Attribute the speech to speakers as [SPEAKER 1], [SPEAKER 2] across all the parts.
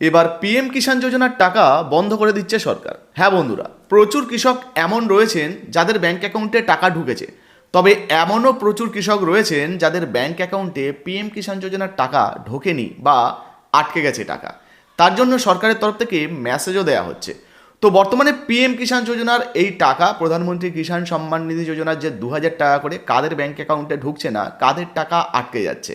[SPEAKER 1] এবার পিএম কিষাণ যোজনার টাকা বন্ধ করে দিচ্ছে সরকার। হ্যাঁ বন্ধুরা, প্রচুর কৃষক এমন রয়েছেন যাদের ব্যাংক অ্যাকাউন্টে টাকা ঢুকেছে। তবে এমনও প্রচুর কৃষক রয়েছেন যাদের ব্যাংক অ্যাকাউন্টে পিএম কিষাণ যোজনার টাকা ঢোকেনি বা আটকে গেছে টাকা। তার জন্য সরকারের তরফ থেকে মেসেজও দেওয়া হচ্ছে। তো বর্তমানে পিএম কিষাণ যোজনার এই টাকা প্রধানমন্ত্রী কিষাণ সম্মান নিধি যোজনার যে দু হাজার টাকা করে কাদের ব্যাংক অ্যাকাউন্টে ঢুকছে না, কাদের টাকা আটকে যাচ্ছে।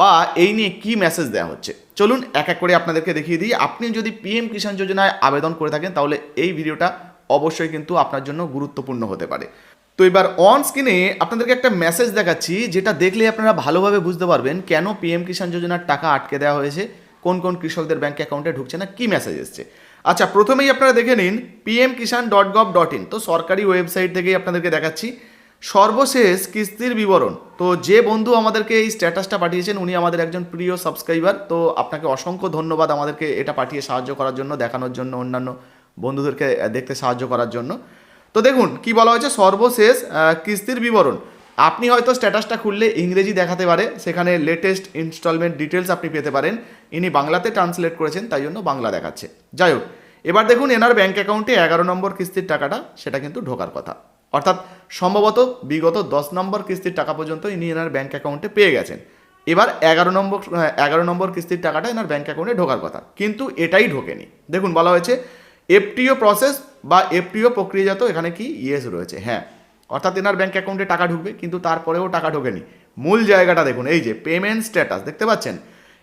[SPEAKER 1] বা এই নিয়ে কি মেসেজ দেওয়া হচ্ছে? চলুন এক এক করে আপনাদেরকে দেখিয়ে দিই। আপনি যদি পিএম কিষাণ যোজনায় আবেদন করে থাকেন, তাহলে এই ভিডিওটা অবশ্যই কিন্তু আপনার জন্য গুরুত্বপূর্ণ হতে পারে। তো এবার অন স্ক্রিনে আপনাদেরকে একটা মেসেজ দেখাচ্ছি, যেটা দেখলে আপনারা ভালোভাবে বুঝতে পারবেন কেন পিএম কিষাণ যোজনার টাকা আটকে দেওয়া হয়েছে, কোন কোন কৃষকদের ব্যাঙ্ক অ্যাকাউন্টে ঢুকছে না, কি মেসেজ এসছে। আচ্ছা প্রথমেই আপনারা দেখে নিন PM Kisan dot gov dot in তো সরকারি ওয়েবসাইট থেকেই আপনাদেরকে দেখাচ্ছি। সর্বশেষ কিস্তির বিবরণ। তো যে বন্ধু আমাদেরকে এই স্ট্যাটাসটা পাঠিয়েছেন, উনি আমাদের একজন প্রিয় সাবস্ক্রাইবার। তো আপনাকে অসংখ্য ধন্যবাদ আমাদেরকে এটা পাঠিয়ে সাহায্য করার জন্য, দেখানোর জন্য, অন্যান্য বন্ধুদেরকে দেখতে সাহায্য করার জন্য। তো দেখুন, কি বলা হয়েছে? সর্বশেষ কিস্তির বিবরণ। আপনি হয়তো স্ট্যাটাসটা খুললে ইংরেজি দেখাতে পারে। সেখানে লেটেস্ট ইনস্টলমেন্ট ডিটেলস আপনি পেতে পারেন। ইনি বাংলাতে ট্রান্সলেট করেছেন, তাই জন্য বাংলা দেখাচ্ছে। যাই হোক, এবার দেখুন, এনার ব্যাঙ্ক অ্যাকাউন্টে এগারো নম্বর কিস্তির টাকাটা, সেটা কিন্তু ঢোকার কথা। অর্থাৎ সম্ভবত বিগত দশ নম্বর কিস্তির টাকা পর্যন্ত ইনি এনার ব্যাঙ্ক অ্যাকাউন্টে পেয়ে গেছেন। এবার এগারো নম্বর এগারো নম্বর কিস্তির টাকাটা এনার ব্যাংক অ্যাকাউন্টে ঢোকার কথা। কিন্তু এটাই ঢোকেনি। দেখুন, বলা হয়েছে এফটিও প্রসেস বা এফটিও প্রক্রিয়াজাত এখানে কি ইয়েস রয়েছে। হ্যাঁ অর্থাৎ এনার ব্যাঙ্ক অ্যাকাউন্টে টাকা ঢুকবে, কিন্তু তারপরেও টাকা ঢোকেনি। মূল জায়গাটা দেখুন, এই যে পেমেন্ট স্ট্যাটাস দেখতে পাচ্ছেন?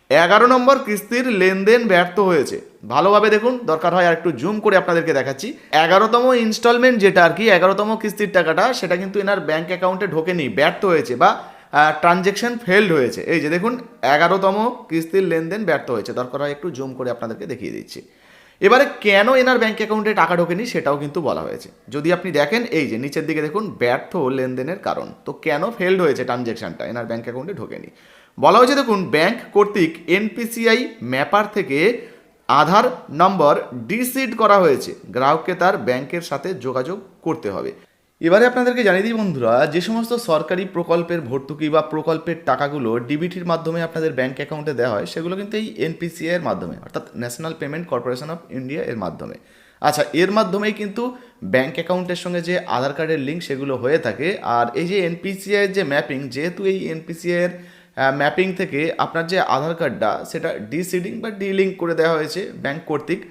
[SPEAKER 1] এগারো নম্বর কিস্তির লেনদেন ব্যর্থ হয়েছে। ভালোভাবে দেখুন, দরকার হয় আর একটু জুম করে আপনাদেরকে দেখাচ্ছি। এগারোতম ইনস্টলমেন্ট যেটা আর কি, এগারোতম কিস্তির টাকাটা, সেটা কিন্তু এনার ব্যাঙ্ক অ্যাকাউন্টে ঢোকেনি, ব্যর্থ হয়েছে বা ট্রানজেকশন ফেলড হয়েছে। এই যে দেখুন, এগারোতম কিস্তির লেনদেন ব্যর্থ হয়েছে। দরকার হয় একটু জুম করে আপনাদেরকে দেখিয়ে দিচ্ছি। এবারে কেন এনার ব্যাঙ্ক অ্যাকাউন্টে টাকা ঢোকেনি সেটাও কিন্তু বলা হয়েছে। যদি আপনি দেখেন, এই যে নিচের দিকে দেখুন, ব্যর্থ লেনদেনের কারণ। তো কেন ফেলড হয়েছে ট্রানজ্যাকশানটা এনার ব্যাঙ্ক অ্যাকাউন্টে ঢোকেনি। বলা হয়েছে, দেখুন ব্যাঙ্ক কর্তৃক এনপিসিআই ম্যাপার থেকে আধার নম্বর ডিসিড করা হয়েছে। গ্রাহককে তার ব্যাংকের সাথে যোগাযোগ করতে হবে। এবারে আপনাদেরকে জানিয়ে দিই বন্ধুরা, যে সমস্ত সরকারি প্রকল্পের ভর্তুকি বা প্রকল্পের টাকাগুলো ডিবিটির মাধ্যমে আপনাদের ব্যাংক অ্যাকাউন্টে দেওয়া হয়, সেগুলো কিন্তু এই এনপিসিআই এর মাধ্যমে, অর্থাৎ national payment corporation of India এর মাধ্যমে। আচ্ছা এর মাধ্যমেই কিন্তু ব্যাংক অ্যাকাউন্টের সঙ্গে যে আধার কার্ডের লিঙ্ক সেগুলো হয়ে থাকে, আর এই যে এনপিসিআই এর যে ম্যাপিং যেহেতু এই এনপিসিআই এর ম্যাপিং থেকে আপনার যে আধার কার্ডটা, সেটা ডিসিডিং বা ডিলিঙ্ক করে দেওয়া হয়েছে ব্যাংক কর্তৃক।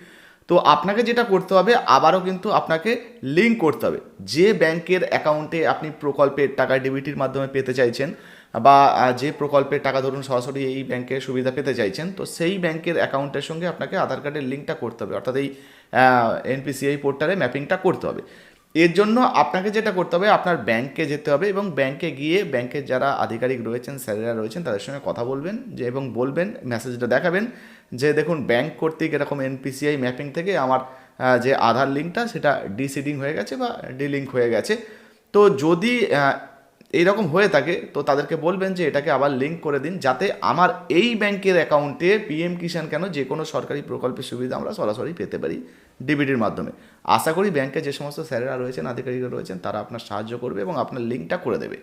[SPEAKER 1] তো আপনাকে যেটা করতে হবে, আবারও কিন্তু আপনাকে লিঙ্ক করতে হবে। যে ব্যাংকের অ্যাকাউন্টে আপনি প্রকল্পের টাকা ডিবিটির মাধ্যমে পেতে চাইছেন বা যে প্রকল্পের টাকা ধরুন সরাসরি এই ব্যাংকের সুবিধা পেতে চাইছেন, তো সেই ব্যাংকের অ্যাকাউন্টের সঙ্গে আপনাকে আধার কার্ডের লিঙ্কটা করতে হবে। অর্থাৎ এই এনপিসিআই পোর্টালে ম্যাপিংটা করতে হবে। এর জন্য আপনাকে যেটা করতে হবে, আপনার ব্যাংকে যেতে হবে এবং ব্যাংকে গিয়ে ব্যাংকের যারা আধিকারিক রয়েছেন, স্যারেরা রয়েছেন, তাদের সঙ্গে কথা বলবেন যে এবং বলবেন মেসেজটা দেখাবেন। যে দেখুন ব্যাংক কর্তৃক এরকম এনপিসিআই ম্যাপিং থেকে আমার যে আধার লিঙ্কটা সেটা ডিসিডিং হয়ে গেছে বা ডিলিঙ্ক হয়ে গেছে। তো যদি এইরকম হয়ে থাকে, তো তাদেরকে বলবেন যে এটাকে আবার লিঙ্ক করে দিন, যাতে আমার এই ব্যাংকের অ্যাকাউন্টে পিএম কিষাণ কেন যে কোনো সরকারি প্রকল্পের সুবিধা আমরা সরাসরি পেতে পারি ডিবিটির মাধ্যমে। আশা করি ব্যাংকে যে সমস্ত স্যারেরা রয়েছেন, আধিকারিকরা রয়েছেন, তারা আপনার সাহায্য করবে এবং আপনার লিঙ্কটা করে দেবে।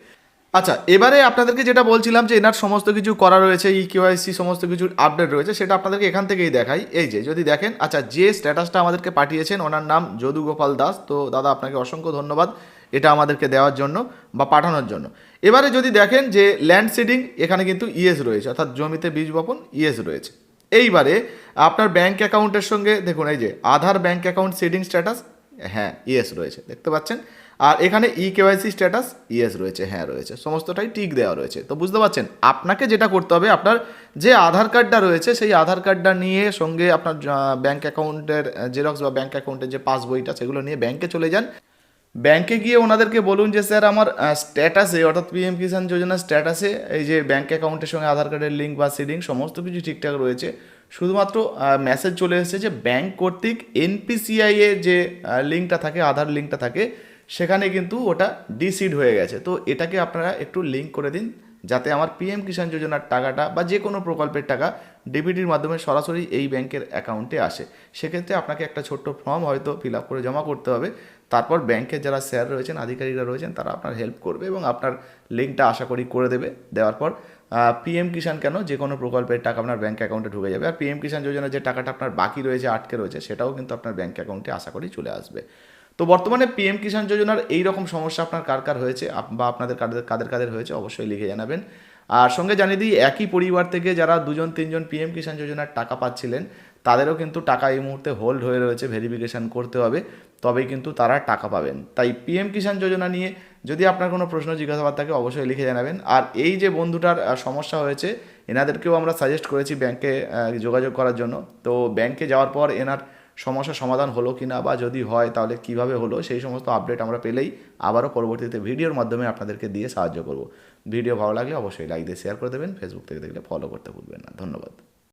[SPEAKER 1] আচ্ছা এবারে আপনাদেরকে যেটা বলছিলাম যে এনার সমস্ত কিছু করা রয়েছে ই কেওয়াইসি সমস্ত কিছু আপডেট রয়েছে, সেটা আপনাদেরকে এখান থেকেই দেখাই। এই যে, যদি দেখেন আচ্ছা যে স্ট্যাটাসটা আমাদেরকে পাঠিয়েছেন, ওনার নাম যদু গোপাল দাস, তো দাদা, আপনাকে অসংখ্য ধন্যবাদ এটা আমাদেরকে দেওয়ার জন্য বা পাঠানোর জন্য। এবারে যদি দেখেন যে ল্যান্ড সিডিং এখানে কিন্তু ইএস রয়েছে, অর্থাৎ জমিতে বীজ বপন ইএস রয়েছে। এইবারে আপনার ব্যাঙ্ক অ্যাকাউন্টের সঙ্গে, দেখুন, এই যে, Aadhaar bank account seeding status হ্যাঁ ইএস রয়েছে, দেখতে পাচ্ছেন? আর এখানে ই কেওয়াইসি স্ট্যাটাস ইয়েস রয়েছে হ্যাঁ রয়েছে, সমস্তটাই টিক দেওয়া রয়েছে। তো বুঝতে পারছেন, আপনাকে যেটা করতে হবে, আপনার যে আধার কার্ডটা রয়েছে, সেই আধার কার্ডটা নিয়ে সঙ্গে আপনার ব্যাঙ্ক অ্যাকাউন্টের জেরক্স বা ব্যাঙ্ক অ্যাকাউন্টের যে পাসবইটা সেগুলো নিয়ে ব্যাংকে চলে যান। ব্যাংকে গিয়ে ওনাদেরকে বলুন যে, স্যার, আমার স্ট্যাটাসে অর্থাৎ পিএম কিষাণ যোজনার স্ট্যাটাসে এই যে ব্যাঙ্ক অ্যাকাউন্টের সঙ্গে আধার কার্ডের লিঙ্ক বা সিডিং সমস্ত কিছু ঠিকঠাক রয়েছে। শুধুমাত্র মেসেজ চলে এসেছে যে ব্যাংক কর্তৃক এনপিসিআই এর যে লিঙ্কটা থাকে, আধার লিঙ্কটা থাকে সেখানে কিন্তু ওটা ডিসিড হয়ে গেছে। তো এটাকে আপনারা একটু লিঙ্ক করে দিন, যাতে আমার পিএম কিষাণ যোজনার টাকাটা বা যে কোনো প্রকল্পের টাকা ডিবিটির মাধ্যমে সরাসরি এই ব্যাংকের অ্যাকাউন্টে আসে। সেক্ষেত্রে আপনাকে একটা ছোট্ট ফর্ম হয়তো ফিল আপ করে জমা করতে হবে। তারপর ব্যাংকের যারা স্যার রয়েছেন, আধিকারিকরা রয়েছেন, তারা আপনার হেল্প করবে এবং আপনার লিঙ্কটা আশা করি করে দেবে। দেওয়ার পর পিএম কিষাণ কেন যে কোনো প্রকল্পের টাকা আপনার ব্যাঙ্ক অ্যাকাউন্টে ঢুকে যাবে। আর পিএম কিষাণ যোজনা যে টাকাটা আপনার বাকি রয়েছে, আটকে রয়েছে, সেটাও কিন্তু আপনার ব্যাঙ্ক অ্যাকাউন্টে আশা করি চলে আসবে। তো বর্তমানে পিএম কিষাণ যোজনার এই রকম সমস্যা আপনার কার কার হয়েছে? বা আপনাদের কাদের কাদের কাদের হয়েছে অবশ্যই লিখে জানাবেন। আর সঙ্গে জানিয়ে দিই, একই পরিবার থেকে যারা দুজন, তিনজন পিএম কিষাণ যোজনার টাকা পাচ্ছিলেন, তাদেরও কিন্তু টাকা এই মুহূর্তে হোল্ড হয়ে রয়েছে ভেরিফিকেশন করতে হবে, তবেই কিন্তু তারা টাকা পাবেন। তাই পিএম কিষাণ যোজনা নিয়ে যদি আপনার কোনো প্রশ্ন, জিজ্ঞাসাবাদ থাকে, অবশ্যই লিখে জানাবেন। আর এই যে বন্ধুটার সমস্যা হয়েছে, এনাদেরকেও আমরা সাজেস্ট করেছি ব্যাংকে যোগাযোগ করার জন্য। তো ব্যাংকে যাওয়ার পর এনার সমস্যার সমাধান হলো কি না বা যদি হয় তাহলে কীভাবে হলো, সেই সমস্ত আপডেট আমরা পেলেই আবারও পরবর্তীতে ভিডিওর মাধ্যমে আপনাদেরকে দিয়ে সাহায্য করব। ভিডিও ভালো লাগলে অবশ্যই লাইক দিয়ে শেয়ার করে দেবেন ফেসবুক থেকে দেখলে ফলো করতে ভুলবেন না। ধন্যবাদ।